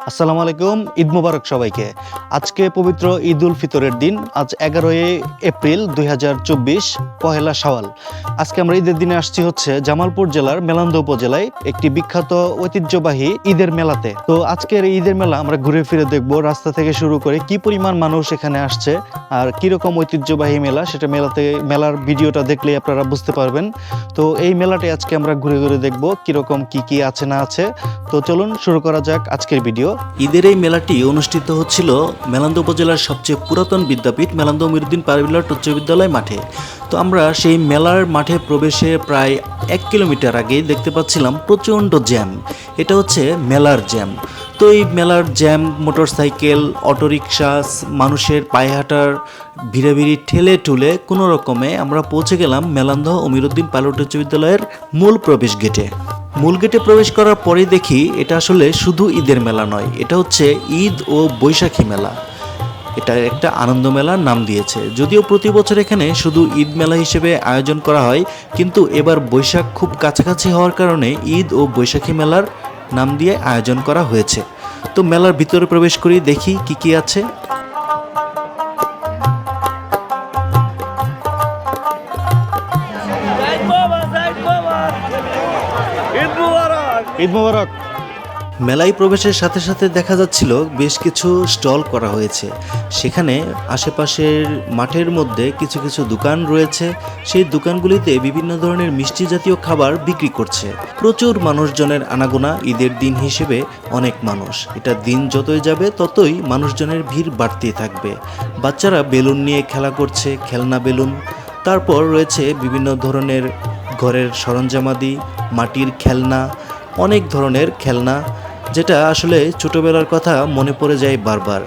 আসসালামু আলাইকুম, ঈদ মোবারক সবাইকে। আজকে পবিত্র ঈদ উল ফিতরের দিন, আজ এগারোই এপ্রিল দুই পহেলা শাওয়াল। আজকে আমরা ঈদের দিনে আসছি হচ্ছে জামালপুর জেলার মেলান্দ উপজেলায়, একটি বিখ্যাত ঐতিহ্যবাহী ঈদের মেলাতে। তো আজকের ঈদের মেলা আমরা ঘুরে ফিরে দেখব, রাস্তা থেকে শুরু করে কি পরিমাণ মানুষ এখানে আসছে, আর কীরকম ঐতিহ্যবাহী মেলা, সেটা মেলাতে, মেলার ভিডিওটা দেখলে আপনারা বুঝতে পারবেন। তো এই মেলাটি আজকে আমরা ঘুরে ঘুরে দেখব, কীরকম কি কি আছে না আছে। তো চলুন শুরু করা যাক আজকের ভিডিও। ঈদের এই মেলাটি অনুষ্ঠিত হচ্ছিল মেলান্দ উপজেলার সবচেয়ে পুরাতন বিদ্যাপীঠ মেলান্দ মহিউদ্দিন পারবিলাট উচ্চ বিদ্যালয় মাঠে। তো আমরা সেই মেলার মাঠে প্রবেশে প্রায় এক কিলোমিটার আগে দেখতে পাচ্ছিলাম প্রচণ্ড জ্যাম। এটা হচ্ছে মেলার জ্যাম। তো এই মেলার জ্যাম, মোটরসাইকেল, অটোরিকশা, মানুষের পায়ে হাঁটার ভিড়াভিড়ি ঠেলে ঠুলে কোনো রকমে আমরা পৌঁছে গেলাম মেলান্ধ অমিরুদ্দিন পাইলট উচ্চ বিদ্যালয়ের মূল প্রবেশ গেটে। মূল গেটে প্রবেশ করার পরে দেখি এটা আসলে শুধু ঈদের মেলা নয়, এটা হচ্ছে ঈদ ও বৈশাখী মেলা। এটা একটা আনন্দ মেলার নাম দিয়েছে। যদিও প্রতি বছর এখানে শুধু ঈদ মেলা হিসেবে আয়োজন করা হয়, কিন্তু এবার বৈশাখ খুব কাছাকাছি হওয়ার কারণে ঈদ ও বৈশাখী মেলার নাম দিয়ে আয়োজন করা হয়েছে। তো মেলার ভিতরে প্রবেশ করি দেখি কি কি আছে। ঈদ মোবারক। মেলায় প্রবেশের সাথে সাথে দেখা যাচ্ছিল বেশ কিছু স্টল করা হয়েছে। সেখানে আশেপাশের মাঠের মধ্যে কিছু কিছু দোকান রয়েছে। সেই দোকানগুলিতে বিভিন্ন ধরনের মিষ্টি জাতীয় খাবার বিক্রি করছে। প্রচুর মানুষজনের আনাগোনা ঈদের দিন হিসেবে অনেক মানুষ। এটা দিন যতই যাবে, ততই মানুষজনের ভিড় বাড়তেই থাকবে। বাচ্চারা বেলুন নিয়ে খেলা করছে, খেলনা বেলুন। তারপর রয়েছে বিভিন্ন ধরনের ঘরের সরঞ্জামাদি, মাটির খেলনা অনেক ধরনের খেলনা, যেটা আসলে ছোটবেলার কথা মনে পড়ে যায় বারবার।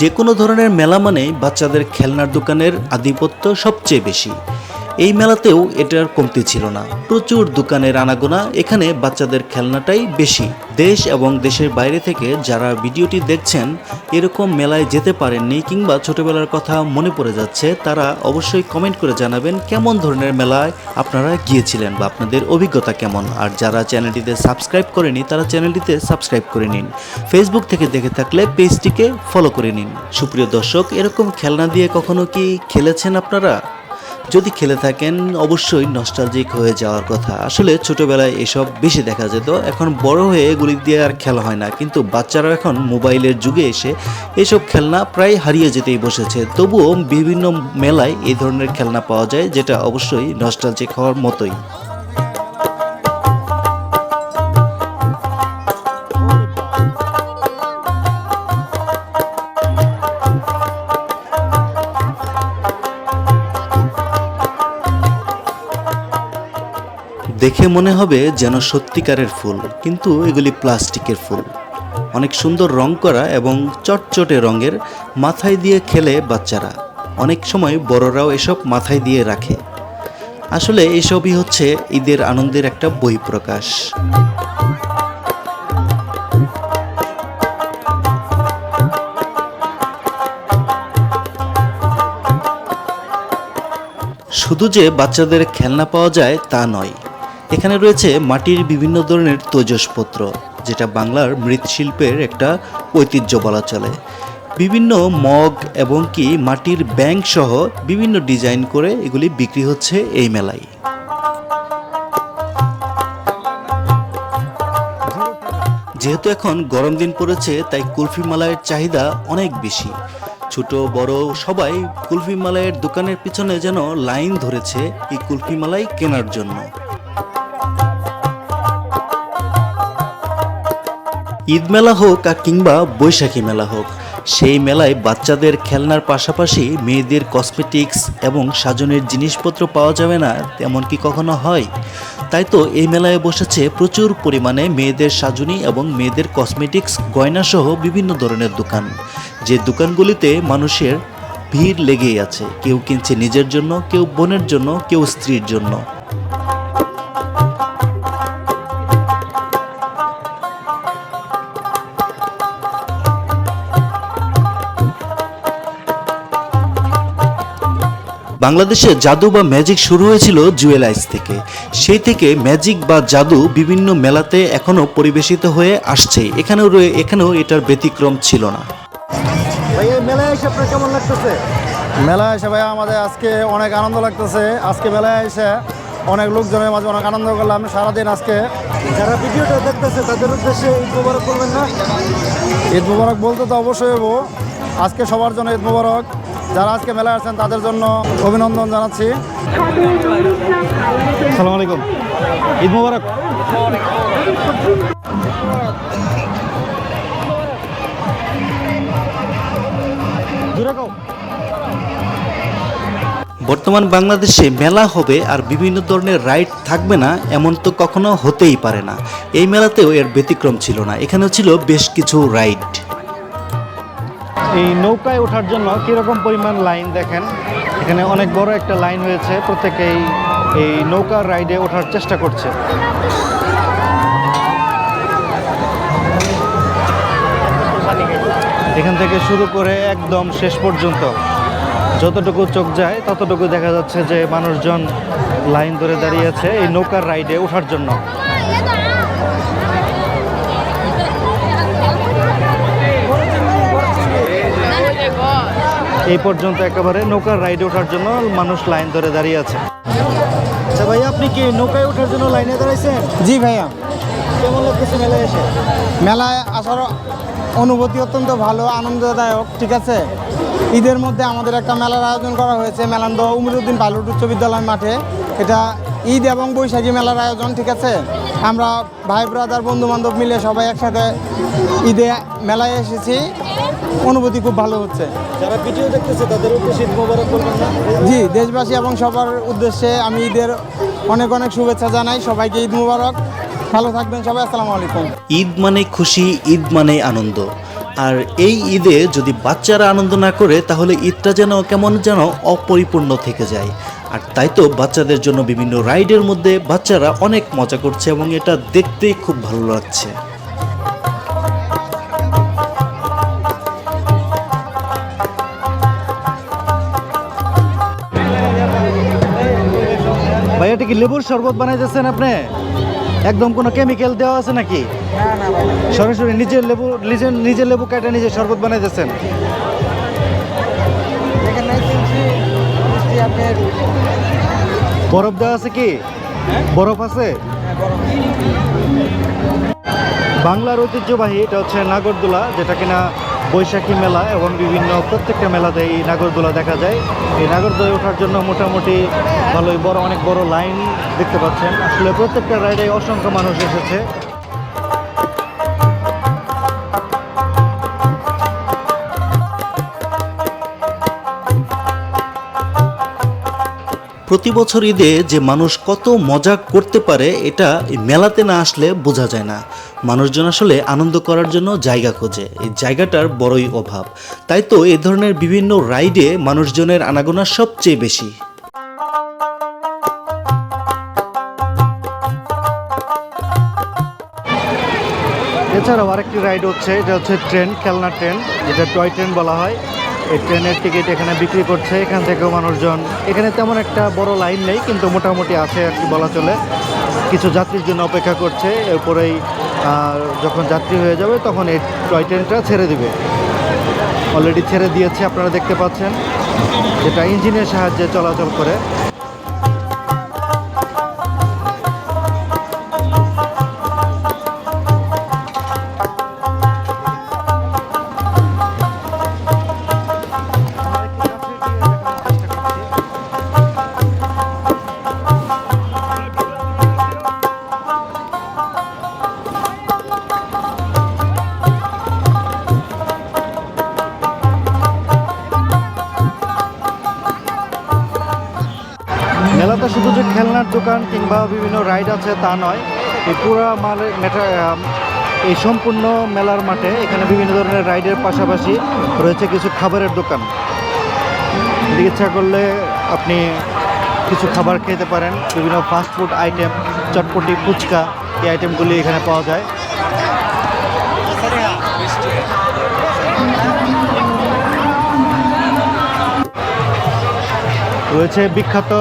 যে কোনো ধরনের মেলা মানেই বাচ্চাদের খেলনার দোকানের আধিপত্য সবচেয়ে বেশি। এই মেলাতেও এটার কমতি ছিল না। প্রচুর দোকানের আনাগোনা এখানে বাচ্চাদের খেলনাটাই বেশি। দেশ এবং দেশের বাইরে থেকে যারা ভিডিওটি দেখছেন, এরকম মেলায় যেতে পারেননি কিংবা ছোটবেলার কথা মনে পড়ে যাচ্ছে, তারা অবশ্যই কমেন্ট করে জানাবেন কেমন ধরনের মেলায় আপনারা গিয়েছিলেন বা আপনাদের অভিজ্ঞতা কেমন। আর যারা চ্যানেলটিতে সাবস্ক্রাইব করেনি, তারা চ্যানেলটিতে সাবস্ক্রাইব করে নিন। ফেসবুক থেকে দেখে থাকলে পেজটিকে ফলো করে নিন। সুপ্রিয় দর্শক, এরকম খেলনা দিয়ে কখনো কি খেলেছেন আপনারা? যদি খেলে থাকেন, অবশ্যই নস্টালজিক হয়ে যাওয়ার কথা। আসলে ছোটবেলায় এসব বেশি দেখা যেত, এখন বড় হয়ে এগুলি দিয়ে আর খেলা হয় না। কিন্তু বাচ্চারা এখন মোবাইলের যুগে এসে এসব খেলনা প্রায় হারিয়ে যেতেই বসেছে। তবুও বিভিন্ন মেলায় এই ধরনের খেলনা পাওয়া যায়, যেটা অবশ্যই নস্টালজিক হওয়ার মতোই। দেখে মনে হবে যেন সত্যিকারের ফুল, কিন্তু এগুলি প্লাস্টিকের ফুল। অনেক সুন্দর রং করা এবং চটচটে রঙের মাথায় দিয়ে খেলে বাচ্চারা। অনেক সময় বড়রাও এসব মাথায় দিয়ে রাখে। আসলে এসবই হচ্ছে ঈদের আনন্দের একটা বহিঃপ্রকাশ। শুধু যে বাচ্চাদের খেলনা পাওয়া যায় তা নয় এখানে রয়েছে মাটির বিভিন্ন ধরনের তৈজসপত্র, যেটা বাংলার মৃৎশিল্পের একটা ঐতিহ্য বলা চলে। বিভিন্ন মগ এবং কি মাটির ব্যাংক সহ বিভিন্ন ডিজাইন করে এগুলি বিক্রি হচ্ছে এই মেলায়। যেহেতু এখন গরম দিন পড়েছে, তাই কুলফি মালাইয়ের চাহিদা অনেক বেশি। ছোট, বড় সবাই কুলফি মালাইয়ের দোকানের পিছনে যেন লাইন ধরেছে এই কুলফি মালাই কেনার জন্য। ঈদ মেলা হোক আর কিংবা বৈশাখী মেলা হোক, সেই মেলায় বাচ্চাদের খেলনার পাশাপাশি মেয়েদের কসমেটিক্স এবং সাজনের জিনিসপত্র পাওয়া যাবে না, তেমন কি কখনো হয়? তাই তো এই মেলায় বসেছে প্রচুর পরিমাণে মেয়েদের সাজনী এবং মেয়েদের কসমেটিক্স গয়নাসহ বিভিন্ন ধরনের দোকান। যে দোকানগুলিতে মানুষের ভিড় লেগেই আছে, কেউ কিনছে নিজের জন্য, কেউ বোনের জন্য, কেউ স্ত্রীর জন্য। বাংলাদেশে জাদু বা ম্যাজিক শুরু হয়েছিল জুয়েল আইস থেকে। সেই থেকে ম্যাজিক বা জাদু বিভিন্ন মেলাতে এখনও পরিবেশিত হয়ে আসছে। এখানেও রয়ে- এখানেও এটার ব্যতিক্রম ছিল না। মেলায় এসে আপনার কেমন লাগতেছে? মেলায় এসে ভাই আমাদের আজকে অনেক আনন্দ লাগতেছে। আজকে মেলায় এসে অনেক লোকজনের মাঝে অনেক আনন্দ করলাম। সারাদিন আজকে যারা ভিডিওটা দেখতেছে তাদের উদ্দেশ্যে ঈদ মোবারক করবেন না? ঈদ মুবারক বলতে তো অবশ্যই হব আজকে সবার জন্য ঈদ মুবারক। যারা আজকে মেলায় আসছেন তাদের জন্য অভিনন্দন জানাচ্ছি। সালাম আলাইকুম। ঈদ মোবারক। বর্তমান বাংলাদেশে মেলা হবে আর বিভিন্ন ধরনের রাইড থাকবে না এমন তো কখনো হতেই পারে না। এই মেলাতেও এর ব্যতিক্রম ছিল না। এখানেও ছিল বেশ কিছু রাইড। এই নৌকায় ওঠার জন্য কীরকম পরিমাণ লাইন দেখেন? এখানে অনেক বড় একটা লাইন হয়েছে, প্রত্যেকেই এই নৌকার রাইডে ওঠার চেষ্টা করছে। এখান থেকে শুরু করে একদম শেষ পর্যন্ত। যতটুকু চোখ যায়, ততটুকু দেখা যাচ্ছে যে মানুষজন লাইন ধরে দাঁড়িয়ে আছে এই নৌকার রাইডে ওঠার জন্য। এই পর্যন্ত একেবারে নৌকার রাইডে ওঠার জন্য মানুষ লাইন ধরে দাঁড়িয়ে আছে। আচ্ছা ভাই আপনি কি নৌকায় ওঠার জন্য লাইনে দাঁড়াইছেন? জি ভাইয়া। কেমন লাগতেছে মেলায় এসে? মেলায় আসার অনুভূতি অত্যন্ত ভালো আনন্দদায়ক ঠিক আছে? ঈদের মধ্যে আমাদের একটা মেলার আয়োজন করা হয়েছে মেলান্দ উমিরুদ্দিন পাইলট উচ্চ বিদ্যালয় মাঠে। এটা ঈদ এবং বৈশাখী মেলার আয়োজন ঠিক আছে? আমরা ভাই ব্রাদার বন্ধু বান্ধব মিলে সবাই একসাথে ঈদে মেলায় এসেছি। অনুভূতি খুব ভালো হচ্ছে। যারা ভিডিও দেখতেছে তাদের উদ্দেশ্যে ঈদ মোবারক করবেন না? জি দেশবাসী এবং সবার উদ্দেশ্যে আমি ঈদের অনেক অনেক শুভেচ্ছা জানাই। সবাইকে ঈদ মুবারক। ভালো থাকবেন সবাই আসসালামু আলাইকুম। ঈদ মানে খুশি ঈদ মানে আনন্দ। আর এই ঈদে যদি বাচ্চারা আনন্দ না করে তাহলে ঈদটা যেন কেমন যেন অপরিপূর্ণ থেকে যায়। আর তাই তো বাচ্চাদের জন্য বিভিন্ন রাইডের মধ্যে বাচ্চারা অনেক মজা করছে এবং এটা দেখতেই খুব ভালো লাগছে। এটা কি লেবুর শরবত বানাইতেছেন আপনি? একদম কোনো কেমিক্যাল দেওয়া আছে নাকি? সরাসরি নিজের লেবু নিজের নিজের লেবু কেটে নিজে শরবত বানাইতেছেন। বরফ দেওয়া আছে কি? বরফ আছে? বাংলার ঐতিহ্যবাহী এটা হচ্ছে নাগরদোলা, যেটা কিনা বৈশাখী মেলা এবং বিভিন্ন প্রত্যেকটা মেলাতে এই নাগরদোলা দেখা যায়। এই নাগরদোলায় ওঠার জন্য মোটামুটি ভালোই বড়, অনেক বড় লাইন দেখতে পাচ্ছেন। আসলে প্রত্যেকটা রাইডে অসংখ্য মানুষ এসেছে। প্রতি বছর ঈদে যে মানুষ কত মজা করতে পারে, এটা মেলাতে না আসলে বোঝা যায় না। মানুষজন আসলে আনন্দ করার জন্য জায়গা খোঁজে। এই জায়গাটার বড়ই অভাব। তাই তো এই ধরনের বিভিন্ন রাইডে মানুষজনের আনাগোনা সবচেয়ে বেশি। এছাড়াও আরেকটি রাইড হচ্ছে, এটা হচ্ছে ট্রেন, খেলনা ট্রেন, যেটা টয় ট্রেন বলা হয়। এই ট্রেনের টিকিট এখানে বিক্রি করছে, এখান থেকেও মানুষজন। এখানে তেমন একটা বড় লাইন নেই, কিন্তু মোটামুটি আছে আর কি বলা চলে। কিছু যাত্রীর জন্য অপেক্ষা করছে, এরপরেই যখন যাত্রী হয়ে যাবে, তখন এই টয় ট্রেনটা ছেড়ে দিবে। অলরেডি ছেড়ে দিয়েছে, আপনারা দেখতে পাচ্ছেন। যেটা ইঞ্জিনের সাহায্যে চলাচল করে। মেলাতে শুধু যে খেলনার দোকান কিংবা বিভিন্ন রাইড আছে তা নয়, এই পুরো মেটা এই সম্পূর্ণ মেলার মাঠে এখানে বিভিন্ন ধরনের রাইডের পাশাপাশি রয়েছে কিছু খাবারের দোকান। ইচ্ছা করলে আপনি কিছু খাবার খেতে পারেন। বিভিন্ন ফাস্টফুড আইটেম চটপটি, ফুচকা, এই আইটেমগুলি এখানে পাওয়া যায়। রয়েছে বিখ্যাত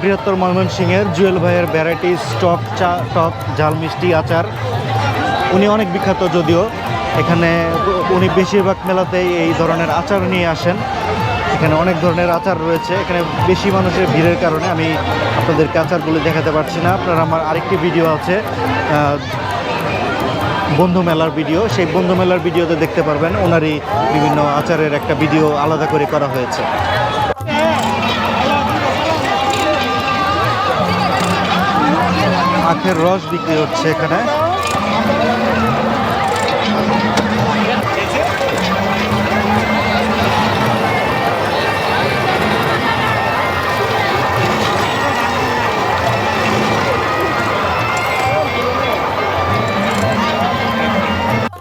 বৃহত্তর ময়মনসিংহের জুয়েল ভাইয়ের ভ্যারাইটি স্টক চা, টক, ঝাল, মিষ্টি, আচার। উনি অনেক বিখ্যাত যদিও। এখানে উনি বেশিরভাগ মেলাতেই এই ধরনের আচার নিয়ে আসেন। এখানে অনেক ধরনের আচার রয়েছে। এখানে বেশি মানুষের ভিড়ের কারণে আমি আপনাদেরকে আচারগুলো দেখাতে পারছি না। আপনারা আমার আরেকটি ভিডিও আছে বন্ধু মেলার ভিডিও সেই বন্ধু মেলার ভিডিওতে দেখতে পারবেন, ওনারই বিভিন্ন আচারের একটা ভিডিও আলাদা করে করা হয়েছে। আখের রস বিক্রি হচ্ছে এখানে।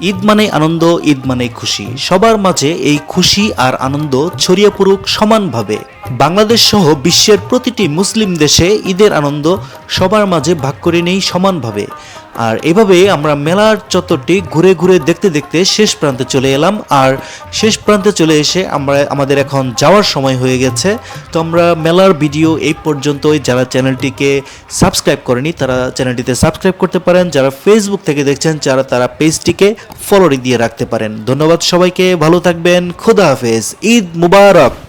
ঈদ মানে আনন্দ, ঈদ মানে খুশি। সবার মাঝে এই খুশি আর আনন্দ ছড়িয়ে পড়ুক সমানভাবে। বাংলাদেশ সহ বিশ্বের প্রতিটি মুসলিম দেশে ঈদের আনন্দ সবার মাঝে ভাগ করে নেই সমানভাবে। আর এভাবে আমরা মেলার চত্বরটি ঘুরে ঘুরে দেখতে দেখতে শেষ প্রান্তে চলে এলাম। আর শেষ প্রান্তে চলে এসে আমরা, আমাদের এখন যাওয়ার সময় হয়ে গেছে। তো আমরা মেলার ভিডিও এই পর্যন্তই। যারা চ্যানেলটিকে সাবস্ক্রাইব করেনি, তারা চ্যানেলটিতে সাবস্ক্রাইব করতে পারেন। যারা ফেসবুক থেকে দেখছেন, যারা তারা পেজটিকে ফলো দিয়ে রাখতে পারেন। ধন্যবাদ সবাইকে ভালো থাকবেন খুদা হাফেজ ঈদ মুবারক।